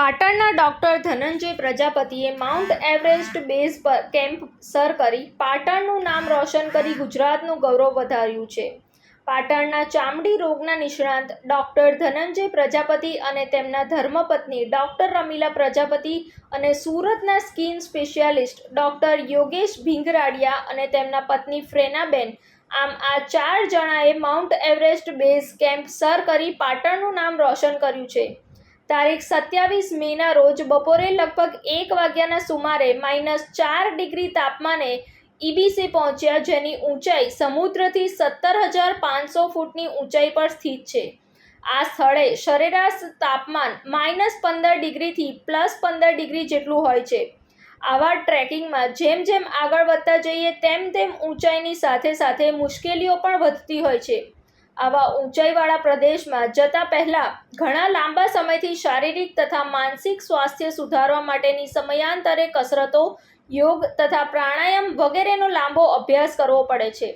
પાટણના ડોક્ટર ધનંજય પ્રજાપતિએ Mount Everest base પર કેમ્પ સર કરી પાટણનું નામ રોશન કરી ગુજરાતનું ગૌરવ વધાર્યું છે. પાટણના ચામડી રોગના નિષ્ણાંત ડોક્ટર ધનંજય પ્રજાપતિ અને તેમના ધર્મપત્ની ડોક્ટર રમીલા પ્રજાપતિ અને સુરતના skin specialist doctor Yogesh Bhingradiya અને તેમના પત્ની ફ્રેનાબેન આમ આ ચાર જણાએ માઉન્ટ એવરેસ્ટ બેઝ કેમ્પ સર કરી પાટણનું નામ રોશન કર્યું છે. તારીખ સત્યાવીસ મેના રોજ બપોરે લગભગ એક વાગ્યાના સુમારે માઇનસ ચાર ડિગ્રી તાપમાને ઈબીસી પહોંચ્યા જેની ઊંચાઈ સમુદ્રથી સત્તર હજાર પાંચસો ફૂટની ઊંચાઈ પર સ્થિત છે. આ સ્થળે સરેરાશ તાપમાન માઇનસ પંદર ડિગ્રીથી પ્લસ પંદર ડિગ્રી જેટલું હોય છે. આવા ટ્રેકિંગમાં જેમ જેમ આગળ વધતા જઈએ તેમ તેમ ઊંચાઈની સાથે સાથે મુશ્કેલીઓ પણ વધતી હોય છે. આવા ઊંચાઈવાળા પ્રદેશમાં જતા પહેલા ઘણા લાંબા સમયથી શારીરિક તથા માનસિક સ્વાસ્થ્ય સુધારવા માટેની સમયાંતરે કસરતો, યોગ તથા પ્રાણાયામ વગેરેનો લાંબો અભ્યાસ કરવો પડે છે.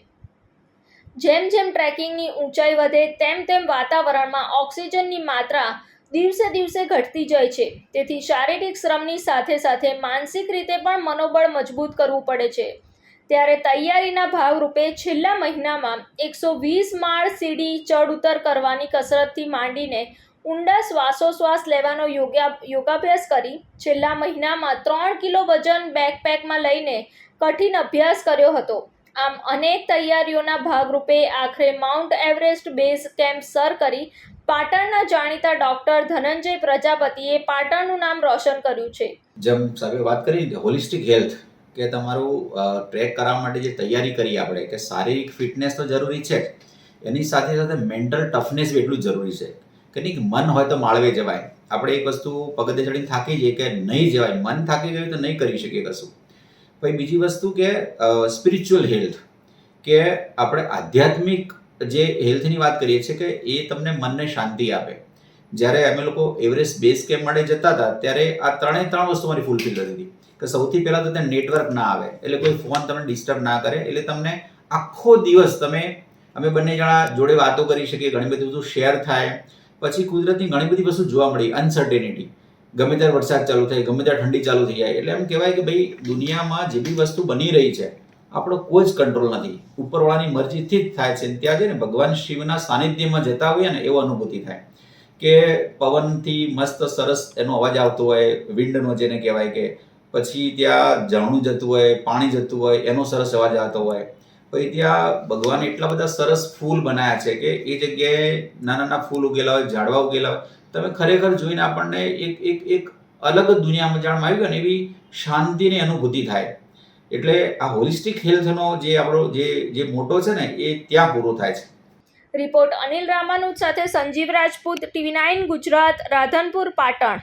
જેમ જેમ ટ્રેકિંગની ઊંચાઈ વધે, તેમ તેમ વાતાવરણમાં ઓક્સિજનની માત્રા દિવસે દિવસે ઘટતી જાય છે. તેથી શારીરિક શ્રમની સાથે સાથે માનસિક રીતે પણ મનોબળ મજબૂત કરવું પડે છે. ત્યારે તૈયારીના ભાગરૂપે છેલ્લા મહિનામાં એકસો વીસ માળ સીડી ચડ ઉતર કરવાની કસરતથી માંડીને ઊંડા શ્વાસોશ્વાસ લેવાનો યોગા યોગાભ્યાસ કરી છેલ્લા મહિનામાં ત્રણ કિલો વજન બેકપેકમાં લઈને કઠિન અભ્યાસ કર્યો હતો. આમ અનેક તૈયારીઓના ભાગરૂપે આખરે માઉન્ટ એવરેસ્ટ બેઝ કેમ્પ સર કરી પાટણના જાણીતા ડોક્ટર ધનંજય પ્રજાપતિએ પાટણનું નામ રોશન કર્યું છે. જેમ સાહેબે વાત કરી હોલિસ્ટિક હેલ્થ કે તમારું ટ્રેક કરવા માટે જે તૈયારી કરી આપણે, કે શારીરિક ફિટનેસ તો જરૂરી છે એની સાથે સાથે મેન્ટલ ટફનેસ બી એટલું જરૂરી છે. કે નહીં મન હોય તો માળવે જવાય. આપણે એક વસ્તુ પગથે ચડીને થાકી જઈએ કે નહીં જવાય, મન થાકી ગયું તો નહીં કરી શકીએ કશું. પછી બીજી વસ્તુ કે સ્પિરિચ્યુઅલ હેલ્થ કે આપણે આધ્યાત્મિક જે હેલ્થની વાત કરીએ છીએ કે એ તમને મનને શાંતિ આપે. જ્યારે અમે લોકો એવરેસ્ટ બેઝ કેમ્પ માટે જતા હતા, ત્યારે આ ત્રણે ત્રણ વસ્તુ મારી ફૂલફિલ થતી હતી કે સૌથી પહેલાં તો ત્યાં નેટવર્ક ના આવે, એટલે કોઈ ફોન તમને ડિસ્ટર્બ ના કરે, એટલે તમને આખો દિવસ તમે, અમે બંને જણા જોડે વાતો કરી શકીએ, ઘણી બધી વસ્તુ શેર થાય. પછી કુદરતની ઘણી બધી વસ્તુ જોવા મળી અનસર્ટેનિટી ગમે ત્યારે વરસાદ ચાલુ થાય, ગમે ત્યારે ઠંડી ચાલુ થઈ જાય, એટલે એમ કહેવાય કે ભાઈ, દુનિયામાં જે બી વસ્તુ બની રહી છે, આપણો કોઈ જ કંટ્રોલ નથી. ઉપરવાળાની મરજીથી જ થાય છે. ત્યાં છે ને ભગવાન શિવના સાનિધ્યમાં જતા હોઈએ ને, એવો અનુભૂતિ થાય. કે પવનથી મસ્ત સરસ એનો અવાજ આવતો હોય વિન્ડનો જેને કહેવાય કે પછી ત્યાં ઝરણું જતું હોય, પાણી જતું હોય, એનો સરસ અવાજ આવતો હોય. પછી ત્યાં ભગવાને એટલા બધા સરસ ફૂલ બનાવ્યા છે કે એ જગ્યાએ નાના નાના ફૂલ ઉગેલા હોય, ઝાડવા ઉગેલા હોય. તમે ખરેખર જોઈને આપણને એક એક એક અલગ જ દુનિયામાં જાણવા આવી ને એવી શાંતિની અનુભૂતિ થાય. એટલે આ હોલિસ્ટિક હેલ્થનો જે આપણો જે જે મોટો છે ને, એ ત્યાં પૂરો થાય છે. રિપોર્ટ અનિલ રામાનુજ સાથે સંજીવ રાજપૂત, ટીવી નાઇન ગુજરાત, રાધનપુર, પાટણ.